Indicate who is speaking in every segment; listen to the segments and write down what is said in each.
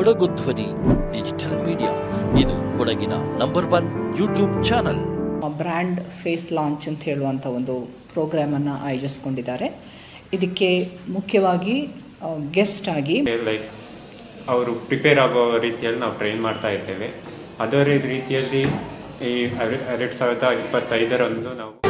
Speaker 1: ಕೊಡಗು ಧ್ವನಿ digital media ಇದು ಕೊಡಗಿನ number one YouTube channel
Speaker 2: brand face launch ಅಂತ ಹೇಳುವಂಥ ಒಂದು ಪ್ರೋಗ್ರಾಮನ್ನು ಆಯೋಜಿಸ್ಕೊಂಡಿದ್ದಾರೆ. ಇದಕ್ಕೆ ಮುಖ್ಯವಾಗಿ ಗೆಸ್ಟ್ ಆಗಿ
Speaker 3: ಲೈಕ್ ಅವರು ಪ್ರಿಪೇರ್ ಆಗೋ ರೀತಿಯಲ್ಲಿ ನಾವು ಟ್ರೈನ್ ಮಾಡ್ತಾ ಇದ್ದೇವೆ. ಅದೇ ರೀತಿಯಲ್ಲಿ ಈ ಎರ- ಎರಡು ಸಾವಿರದ ಇಪ್ಪತ್ತೈದರಂದು ನಾವು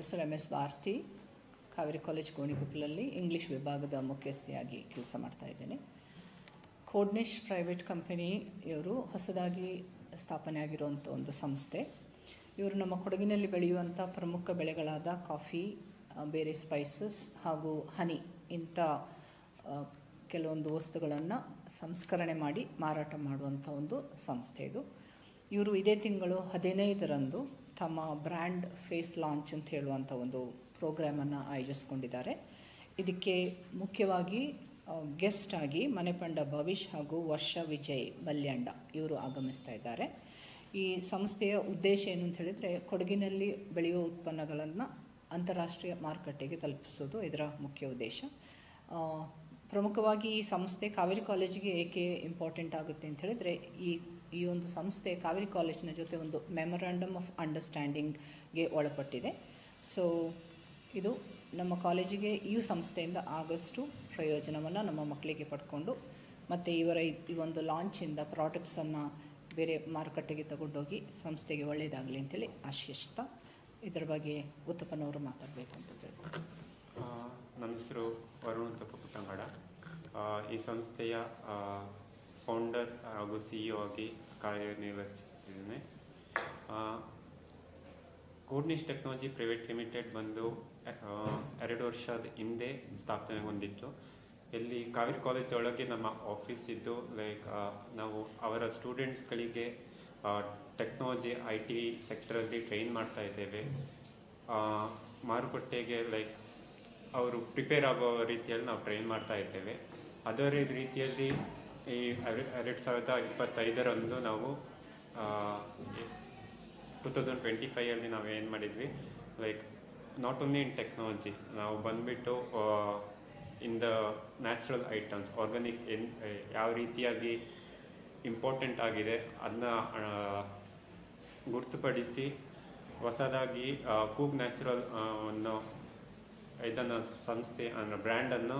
Speaker 2: Professor M S Bharathi Kaveri college ಗೋಣಿಕೊಪ್ಪಲಲ್ಲಿ English ವಿಭಾಗದ ಮುಖ್ಯಸ್ಥಿಯಾಗಿ ಕೆಲಸ ಮಾಡ್ತಾ ಇದ್ದೇನೆ ಕೋಡ್ನಿಶ್ ಪ್ರೈವೇಟ್ ಕಂಪನಿ ಇವರು ಹೊಸದಾಗಿ ಸ್ಥಾಪನೆ ಆಗಿರುವಂಥ ಒಂದು ಸಂಸ್ಥೆ ಇವರು ನಮ್ಮ ಕೊಡಗಿನಲ್ಲಿ ಬೆಳೆಯುವಂಥ ಪ್ರಮುಖ ಬೆಳೆಗಳಾದ ಕಾಫಿ ಬೇರೆ ಸ್ಪೈಸಸ್ ಹಾಗೂ ಹನಿ ಇಂಥ ಕೆಲವೊಂದು ವಸ್ತುಗಳನ್ನು ಸಂಸ್ಕರಣೆ ಮಾಡಿ ಮಾರಾಟ ಮಾಡುವಂಥ ಒಂದು ಸಂಸ್ಥೆ ಇದು ಇವರು ಇದೇ ತಿಂಗಳು ಹದಿನೈದರಂದು ತಮ್ಮ ಬ್ರ್ಯಾಂಡ್ ಫೇಸ್ ಲಾಂಚ್ ಅಂತ ಹೇಳುವಂಥ ಒಂದು ಪ್ರೋಗ್ರಾಮನ್ನು ಆಯೋಜಿಸ್ಕೊಂಡಿದ್ದಾರೆ. ಇದಕ್ಕೆ ಮುಖ್ಯವಾಗಿ ಗೆಸ್ಟ್ ಆಗಿ ಮನೆಪಂಡ ಭವಿಷ್ ಹಾಗೂ ವರ್ಷ ವಿಜಯ್ ಬಲ್ಯಾಂಡ ಇವರು ಆಗಮಿಸ್ತಾ ಇದ್ದಾರೆ. ಈ ಸಂಸ್ಥೆಯ ಉದ್ದೇಶ ಏನು ಅಂತ ಹೇಳಿದರೆ, ಕೊಡಗಿನಲ್ಲಿ ಬೆಳೆಯುವ ಉತ್ಪನ್ನಗಳನ್ನು ಅಂತಾರಾಷ್ಟ್ರೀಯ ಮಾರುಕಟ್ಟೆಗೆ ತಲುಪಿಸೋದು ಇದರ ಮುಖ್ಯ ಉದ್ದೇಶ. ಪ್ರಮುಖವಾಗಿ ಈ ಸಂಸ್ಥೆ ಕಾವೇರಿ ಕಾಲೇಜಿಗೆ ಏಕೆ ಇಂಪಾರ್ಟೆಂಟ್ ಆಗುತ್ತೆ ಅಂತ ಹೇಳಿದರೆ, ಈ ಈ ಒಂದು ಸಂಸ್ಥೆ ಕಾವೇರಿ ಕಾಲೇಜಿನ ಜೊತೆ ಒಂದು ಮೆಮೊರಾಂಡಮ್ ಆಫ್ ಅಂಡರ್ಸ್ಟ್ಯಾಂಡಿಂಗ್ಗೆ ಒಳಪಟ್ಟಿದೆ. ಸೊ ಇದು ನಮ್ಮ ಕಾಲೇಜಿಗೆ ಈ ಸಂಸ್ಥೆಯಿಂದ ಆಗಷ್ಟು ಪ್ರಯೋಜನವನ್ನು ನಮ್ಮ ಮಕ್ಕಳಿಗೆ ಪಡ್ಕೊಂಡು ಮತ್ತು ಇವರ ಈ- ಒಂದು ಲಾಂಚಿಂದ ಪ್ರಾಡಕ್ಟ್ಸನ್ನು ಬೇರೆ ಮಾರುಕಟ್ಟೆಗೆ ತಗೊಂಡೋಗಿ ಸಂಸ್ಥೆಗೆ ಒಳ್ಳೆಯದಾಗಲಿ ಅಂತೇಳಿ ಆಶಿಸ್ತಾ. ಇದರ ಬಗ್ಗೆ ಉತ್ತಪ್ಪನವರು ಮಾತಾಡಬೇಕು ಅಂತ ಕೇಳ್ಬೋದು
Speaker 3: ನನ್ನ ಹೆಸರು ವರುಣ್ ತಪ್ಪ ಪುಟ್ಟಂಗಡ. ಆ, ಈ ಸಂಸ್ಥೆಯ ಫೌಂಡರ್ ಹಾಗೂ ಸಿ ಇ ಆಗಿ ಕಾರ್ಯನಿರ್ವಹಿಸುತ್ತಿದ್ದೇನೆ. ಕೋಡ್ನಿಶ್ ಟೆಕ್ನಾಲಜಿ ಪ್ರೈವೇಟ್ ಲಿಮಿಟೆಡ್ ಬಂದು ಎರಡು ವರ್ಷದ ಹಿಂದೆ ಸ್ಥಾಪನೆ ಹೊಂದಿತ್ತು. ಇಲ್ಲಿ ಕಾವೇರಿ ಕಾಲೇಜ್ ಒಳಗೆ ನಮ್ಮ ಆಫೀಸ್ ಇದ್ದು ಲೈಕ್ ನಾವು ಅವರ ಸ್ಟೂಡೆಂಟ್ಸ್ಗಳಿಗೆ ಟೆಕ್ನಾಲಜಿ ಐ ಟಿ ಸೆಕ್ಟರಲ್ಲಿ ಟ್ರೈನ್ ಮಾಡ್ತಾ ಇದ್ದೇವೆ. ಮಾರುಕಟ್ಟೆಗೆ ಲೈಕ್ ಅವರು ಪ್ರಿಪೇರ್ ಆಗೋ ರೀತಿಯಲ್ಲಿ ನಾವು ಟ್ರೈನ್ ಮಾಡ್ತಾ ಇದ್ದೇವೆ. ಅದೇ ರೀತಿಯಲ್ಲಿ ಈ ಎರ- ಎರಡು ಸಾವಿರದ ಇಪ್ಪತ್ತೈದರಂದು ನಾವು ಟೂ ತೌಸಂಡ್ ಟ್ವೆಂಟಿ ಫೈವಲ್ಲಿ ನಾವು ಏನು ಮಾಡಿದ್ವಿ, like not only in technology, ನಾವು ಬಂದ್ಬಿಟ್ಟು in the natural items organic ಏನು ಯಾವ ರೀತಿಯಾಗಿ ಇಂಪಾರ್ಟೆಂಟ್ ಆಗಿದೆ, ಅದನ್ನ ಗುರ್ತುಪಡಿಸಿ ಹೊಸದಾಗಿ ಕೂಗ್ ನ್ಯಾಚುರಲ್ ಅನ್ನೋ ಇದನ್ನು ಸಂಸ್ಥೆ, ಅಂದರೆ ಬ್ರ್ಯಾಂಡನ್ನು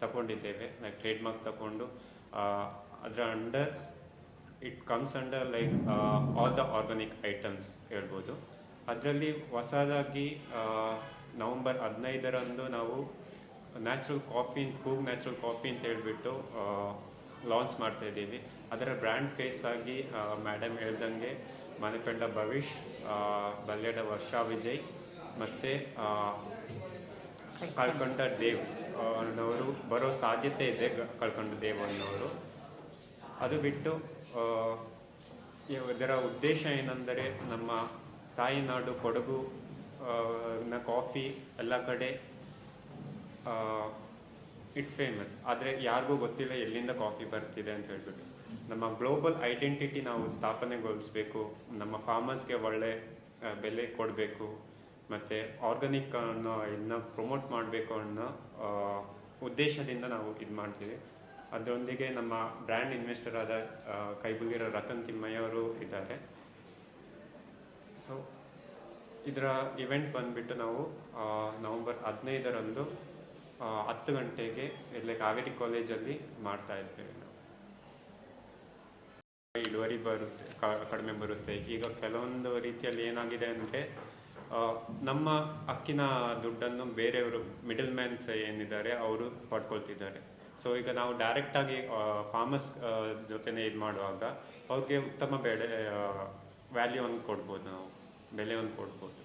Speaker 3: ತಗೊಂಡಿದ್ದೇವೆ, ಲೈಕ್ ಟ್ರೇಡ್ ಮಾರ್ಕ್ ತಗೊಂಡು ಅದರ under it comes under like all the organic items ಹೇಳ್ಬೋದು. ಅದರಲ್ಲಿ ಹೊಸದಾಗಿ ನವಂಬರ್ ಹದಿನೈದರಂದು ನಾವು ನ್ಯಾಚುರಲ್ ಕಾಫಿ ಕೂಗ್ ನ್ಯಾಚುರಲ್ ಕಾಫಿ ಅಂತ ಹೇಳಿಬಿಟ್ಟು ಲಾಂಚ್ ಮಾಡ್ತಾ ಇದ್ದೀವಿ. ಅದರ ಬ್ರ್ಯಾಂಡ್ ಫೇಸ್ ಆಗಿ ಮೇಡಮ್ ಹೇಳ್ದಂಗೆ ಮನೆಪೆಂಡ ಭವಿಷ್ ಬಲ್ಯಡ ವರ್ಷಾ ವಿಜಯ್ ಮತ್ತು ಕಳ್ಕೊಂಡ ದೇವ್. ಅನ್ನೋರು ಬರೋ ಸಾಧ್ಯತೆ ಇದೆ ಕಳ್ಕೊಂಡು ದೇವ ಅನ್ನೋರು. ಅದು ಬಿಟ್ಟು ಇದರ ಉದ್ದೇಶ ಏನೆಂದರೆ ನಮ್ಮ ತಾಯಿನಾಡು ಕೊಡಗು ನ ಕಾಫಿ ಎಲ್ಲ ಕಡೆ ಇಟ್ಸ್ ಫೇಮಸ್ ಆದರೆ ಯಾರಿಗೂ ಗೊತ್ತಿಲ್ಲ ಎಲ್ಲಿಂದ ಕಾಫಿ ಬರ್ತಿದೆ ಅಂತ ಹೇಳ್ಬಿಟ್ಟು. ನಮ್ಮ ಗ್ಲೋಬಲ್ ಐಡೆಂಟಿಟಿ ನಾವು ಸ್ಥಾಪನೆಗೊಳಿಸ್ಬೇಕು, ನಮ್ಮ ಫಾರ್ಮರ್ಸ್ಗೆ ಒಳ್ಳೆ ಬೆಲೆ ಕೊಡಬೇಕು. ಮತ್ತು ಆರ್ಗಾನಿಕ್ ಅನ್ನೋ ಇದನ್ನ ಪ್ರಮೋಟ್ ಮಾಡಬೇಕು ಅನ್ನೋ ಉದ್ದೇಶದಿಂದ ನಾವು ಇದು ಮಾಡ್ತೀವಿ. ಅದರೊಂದಿಗೆ ನಮ್ಮ ಬ್ರ್ಯಾಂಡ್ ಇನ್ವೆಸ್ಟರ್ ಆದ ಕೈಬುಗಿರೋ ರತನ್ ತಿಮ್ಮಯ್ಯ ಅವರು ಇದ್ದಾರೆ. ಸೊ ಇದರ ಇವೆಂಟ್ ಬಂದ್ಬಿಟ್ಟು ನಾವು ನವಂಬರ್ ಹದಿನೈದರಂದು ಹತ್ತು ಗಂಟೆಗೆ ಇಲ್ಲೇ ಕಾವೇರಿ ಕಾಲೇಜಲ್ಲಿ ಮಾಡ್ತಾ ಇದ್ದೇವೆ ನಾವು. ಇಳುವರಿ ಬರುತ್ತೆ ಕಡಿಮೆ ಬರುತ್ತೆ. ಈಗ ಕೆಲವೊಂದು ರೀತಿಯಲ್ಲಿ ಏನಾಗಿದೆ ಅಂದರೆ ನಮ್ಮ ಅಕ್ಕಿನ ದುಡ್ಡನ್ನು ಬೇರೆಯವರು ಮಿಡಲ್ ಮ್ಯಾನ್ಸ್ ಏನಿದ್ದಾರೆ, ಅವರು ಪಡ್ಕೊಳ್ತಿದ್ದಾರೆ. ಸೊ ಈಗ ನಾವು ಡೈರೆಕ್ಟಾಗಿ ಫಾರ್ಮರ್ಸ್ ಜೊತೆನೆ ಇದು ಮಾಡುವಾಗ ಅವ್ರಿಗೆ ಉತ್ತಮ ಬೆಳೆ ವ್ಯಾಲ್ಯೂ ಒಂದು ಕೊಡ್ಬೋದು ನಾವು ಬೆಲೆ ಒಂದು ಕೊಡ್ಬೋದು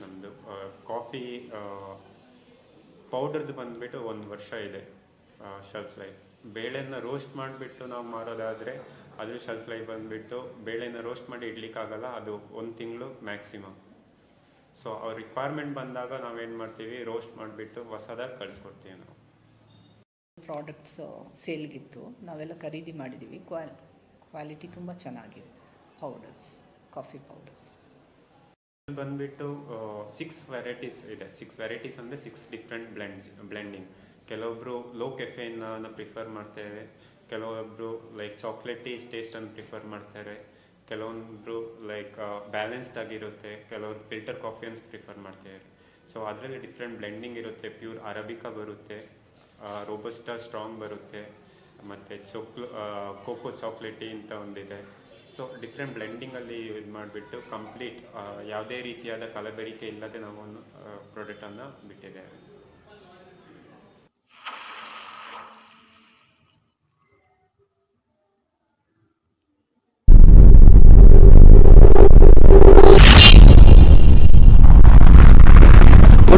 Speaker 3: ನಮ್ಮದು ಕಾಫಿ ಪೌಡರ್ದು ಬಂದುಬಿಟ್ಟು ಒಂದು ವರ್ಷ ಇದೆ ಶೆಲ್ಫ್ ಲೈಫ್ ಬೇಳೆನ ರೋಸ್ಟ್ ಮಾಡಿಬಿಟ್ಟು ನಾವು ಮಾಡೋದಾದರೆ ಅದ್ರ ಶೆಲ್ಫ್ ಲೈಫ್ ಬಂದುಬಿಟ್ಟು ಬೇಳೆನ ರೋಸ್ಟ್ ಮಾಡಿ ಇಡ್ಲಿಕ್ಕಾಗಲ್ಲ ಅದು ಒಂದು ತಿಂಗಳು ಮ್ಯಾಕ್ಸಿಮಮ್ ಸೊ ಅವ್ರ ರಿಕ್ವೈರ್ಮೆಂಟ್ ಬಂದಾಗ ನಾವೇನು ಮಾಡ್ತೀವಿ ರೋಸ್ಟ್ ಮಾಡಿಬಿಟ್ಟು ಹೊಸದಾಗಿ ಕಳಿಸ್ಕೊಡ್ತೀವಿ ನಾವು.
Speaker 2: ಪ್ರಾಡಕ್ಟ್ಸ್ ಸೇಲ್ಗಿತ್ತು ನಾವೆಲ್ಲ ಖರೀದಿ ಮಾಡಿದ್ದೀವಿ ಕ್ವಾಲ್ ಕ್ವಾಲಿಟಿ ತುಂಬ ಚೆನ್ನಾಗಿದೆ. ಪೌಡರ್ಸ್ ಕಾಫಿ ಪೌಡರ್ಸ್
Speaker 3: ಬಂದುಬಿಟ್ಟು ಸಿಕ್ಸ್ ವೆರೈಟೀಸ್ ಇದೆ. ಸಿಕ್ಸ್ ವೆರೈಟೀಸ್ ಅಂದರೆ ಸಿಕ್ಸ್ ಡಿಫ್ರೆಂಟ್ ಬ್ಲೆಂಡ್ಸ್ ಬ್ಲೆಂಡಿಂಗ್ ಕೆಲವೊಬ್ರು ಲೋ ಕೆಫೆನ್ನ ಪ್ರಿಫರ್ ಮಾಡ್ತೇವೆ ಕೆಲವೊಬ್ಬರು ಲೈಕ್ ಚಾಕ್ಲೇಟಿ ಟೇಸ್ಟನ್ನು ಪ್ರಿಫರ್ ಮಾಡ್ತಾರೆ ಕೆಲವೊಬ್ಬರು ಲೈಕ್ ಬ್ಯಾಲೆನ್ಸ್ಡ್ ಆಗಿರುತ್ತೆ ಕೆಲವರು ಫಿಲ್ಟರ್ ಕಾಫಿಯನ್ನು ಪ್ರಿಫರ್ ಮಾಡ್ತಾರೆ ಸೊ ಅದರಲ್ಲಿ ಡಿಫ್ರೆಂಟ್ ಬ್ಲೆಂಡಿಂಗ್ ಇರುತ್ತೆ ಪ್ಯೂರ್ ಅರಬಿಕಾ ಬರುತ್ತೆ ರೋಬಸ್ಟಾ ಸ್ಟ್ರಾಂಗ್ ಬರುತ್ತೆ ಮತ್ತು ಚೊಕ್ಲ ಕೋಕೋ ಚಾಕ್ಲೇಟಿ ಅಂತ ಒಂದಿದೆ ಸೊ ಡಿಫ್ರೆಂಟ್ ಬ್ಲೆಂಡಿಂಗಲ್ಲಿ ಇದು ಮಾಡಿಬಿಟ್ಟು ಕಂಪ್ಲೀಟ್ ಯಾವುದೇ ರೀತಿಯಾದ ಕಲಬೆರಿಕೆ ಇಲ್ಲದೆ ನಾವು ಒಂದು ಪ್ರಾಡಕ್ಟನ್ನು ಬಿಟ್ಟಿದ್ದೇವೆ